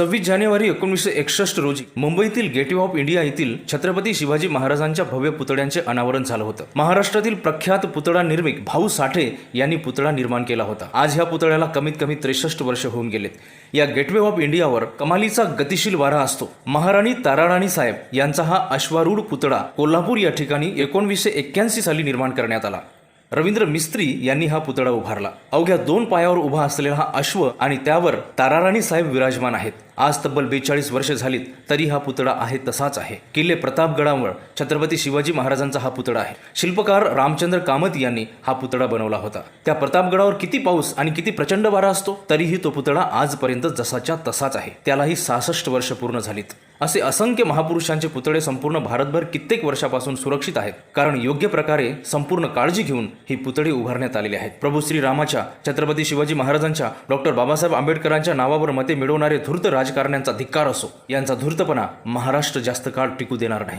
सव्वीस जानेवारी एकोणीसशे एकसष्ट रोजी मुंबईतील गेटवे ऑफ इंडिया येथील छत्रपती शिवाजी महाराजांच्या भव्य पुतळ्यांचे अनावरण झालं होतं. महाराष्ट्रातील प्रख्यात पुतळा निर्मिक भाऊ साठे यांनी पुतळा निर्माण केला होता. आज ह्या पुतळ्याला कमीत कमी त्रेसष्ट वर्ष होऊन गेलेत. या गेटवे ऑफ इंडियावर कमालीचा गतिशील वारा असतो. महाराणी ताराराणी साहेब यांचा हा अश्वारूढ पुतळा कोल्हापूर या ठिकाणी एकोणवीसशे एक्क्याऐंशी साली निर्माण करण्यात आला. रवींद्र मिस्त्री यांनी हा पुतळा उभारला. अवघ्या दोन पायावर उभा असलेला हा अश्व आणि त्यावर ताराराणी साहेब विराजमान आहेत. आज तब्बल बेचाळीस वर्ष झालीत तरी हा पुतळा आहे तसाच आहे. किल्ले प्रतापगडावर छत्रपती शिवाजी महाराजांचा हा पुतळा आहे. शिल्पकार रामचंद्र कामत यांनी हा पुतळा बनवला होता. त्या प्रतापगडावर किती पाऊस आणि किती प्रचंड वारा असतो तरीही तो पुतळा आजपर्यंत जसाच्या तसाच आहे. त्यालाही सहासष्ट वर्ष पूर्ण झालीत. असे असंख्य महापुरुषांचे पुतळे संपूर्ण भारतभर कित्येक वर्षापासून सुरक्षित आहेत. कारण योग्य प्रकारे संपूर्ण काळजी घेऊन ही पुतळे उभारण्यात आलेली आहेत. प्रभू श्रीरामाच्या छत्रपती शिवाजी महाराजांच्या डॉक्टर बाबासाहेब आंबेडकरांच्या नावावर मते मिळवणारे धूर्त राजकारण्यांचा धिक्कार असो यांचा धूर्तपणा महाराष्ट्र जास्त काळ टिकू देणार नाही.